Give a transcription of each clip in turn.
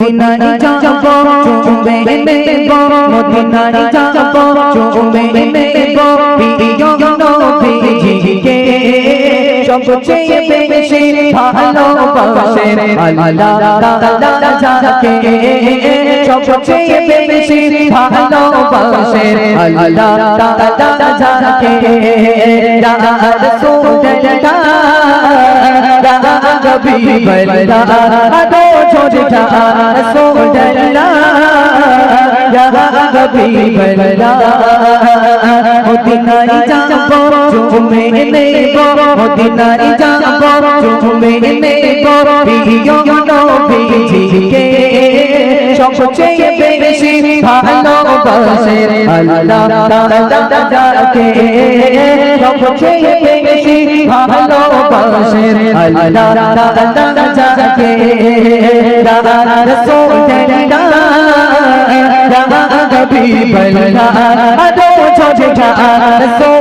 মদিনায় যাব চুমে নেব মদিনায় যাব চুমে নেব প্রিয় নবীজিকে সবচেয়ে বেশি ভালোবাসেন আল্লাহ তাআলা যাকে সবচেয়ে বেশি ভালোবাসেন আল্লাহ তাআলা যাকে ইয়া রাসূলুল্লাহ। حبيب الله أدو جوجتا رسول الله يا حبيب الله মদিনাই যাব তুমি নেব মদিনাই যাব তুমি নেব প্রিয় নবীজিকে সবচেয়ে বেশি ভালোবাসে আল্লাহ তাআলা যাকে সবচেয়ে বেশি ভালোবাসে আল্লাহ তাআলা যাকে রাসূল তেরা নবী বলনা আদো ছোটা রাসূল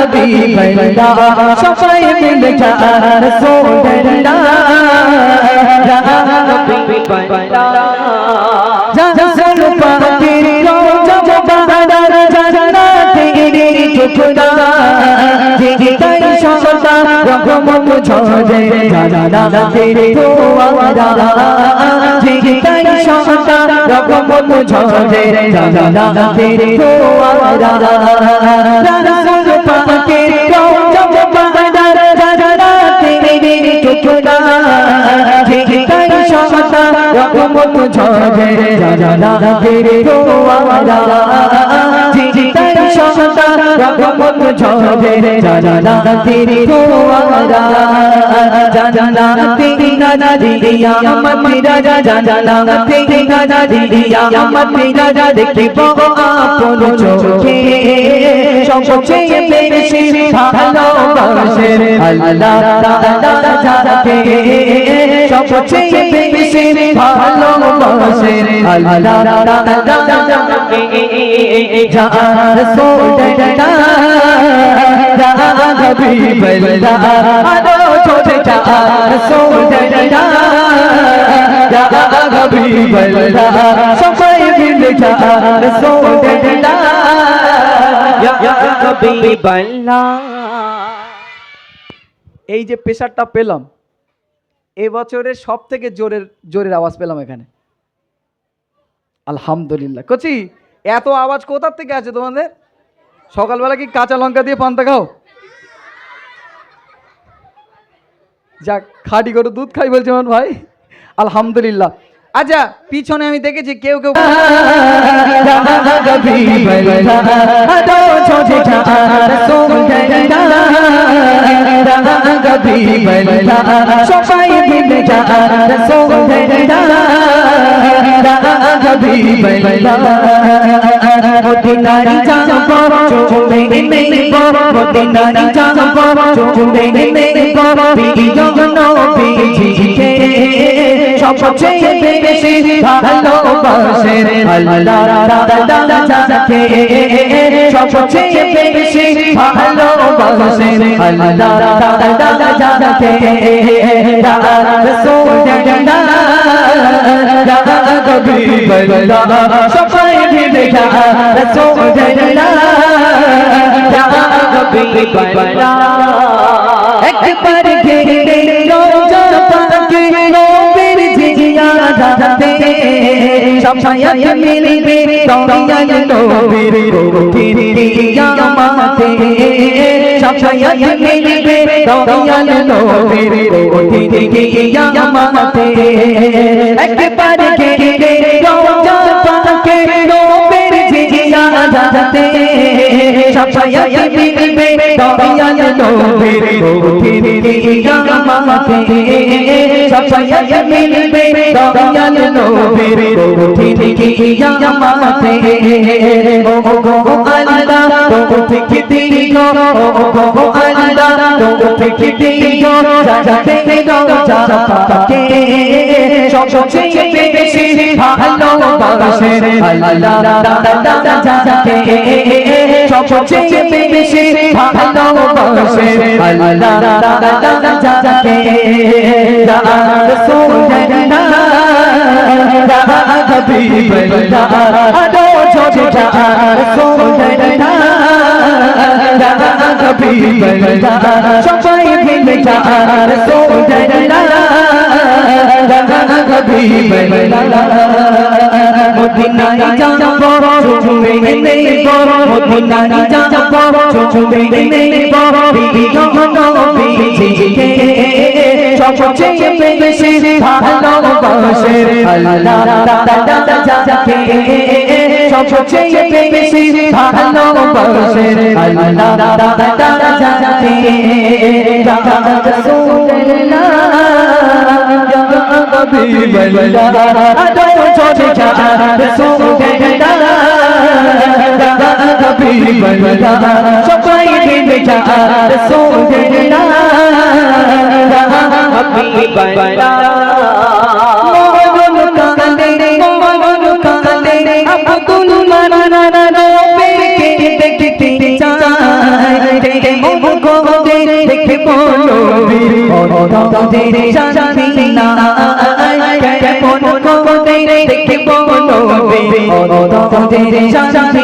নবী বলনা সবাই মিলে রাসূল সদা রহমত ঝরে জান্নাতে তোয়ারা জাসল টুকরা জিগাই সদা রহমত ঝরে জান্নাতে তোয়ারা জিগাই সদা রহমত ঝরে জান্নাতে তোয়ারা জান্নাতে নাদিয়া মত রাজা জান্নাতে নাদিয়া মত রাজা দেখিব আপন চোখে সবচেয়ে এই যে প্রেশারটা পেলাম এবছরের সব থেকে জোরের জোরের আওয়াজ পেলাম এখানে। আলহামদুলিল্লাহ। কচি এত আওয়াজ কোথার থেকে আছে তোমাদের? সকালবেলা কি কাঁচা লঙ্কা দিয়ে পান্তা খাও? যাক খাটি করে দুধ খাই বলছে আমার ভাই। আলহামদুলিল্লাহ। আচ্ছা পিছনে আমি দেখেছি কেউ কেউ সবাই যাকে সবচেয়ে বেশি ভালোবাসে আল্লাহ তাআলা যাকে রাসূল জানা কবি বলা সবাই মিলে রাসূল কবি বলা একবার ঘিরে সবাই মিলবে দয়াল নবীর ফিরিয়া মাতে সবাই মিলবে দয়াল নবীর ফিরিয়া মাতে একবার ঘিরে রোজা পাকে মিলবে দয়াল নবীর ফিরিয়া মাতে সবাই মিলবে দয়াল নবীর ফিরিয়া মাতে ও গো আল্লাহ তো থেকে দিও ও গো আল্লাহ তো থেকে দিও যাতে রোজা পাকে সবচেয়ে বেশি ভালোবাসে আল্লাহ তাআলা যাকে সবচেয়ে বেশি ভালোবাসে। আল্লাহ যাকে সবাই মিলে যা রাসূলুল্লাহ মদিনায় যাব চুমে নেব মদিনায় যাব চুমে নেব সবচেয়ে বেশি ভালোবাসে আল্লাহ যাকে সবচেয়ে বেশি ভালোবাসে আল্লাহ যাকে রাসূলুল্লাহ সবাই দিলে মগন কান্দে মগন কান্দে আব্দুল মানানা নবীকে দেখতে চায়। দেখে মগন দেখে বলো বীর শান্তি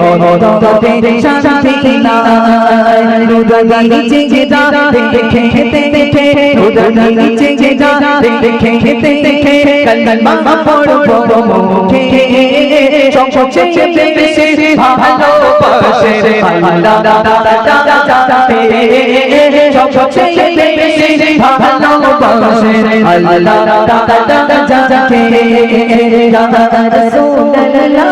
বলো বীর শান্তি না রুদানি নিচে যা দেখে খেতে দেখে রুদানি নিচে আল্লাহ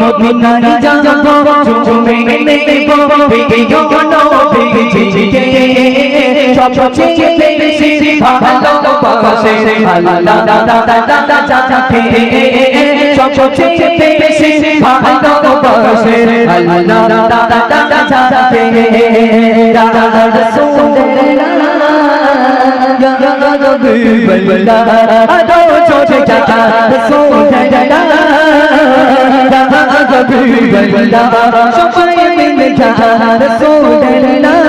মদিনায় যাব চুমে নেব বিজয়কে সবচেয়ে বেশি ভালোবাসে আল্লাহ যাকে সবচেয়ে বেশি ভালোবাসে আল্লাহ নবী বন্দা সবাই মিলে যা রাসূল আল্লাহ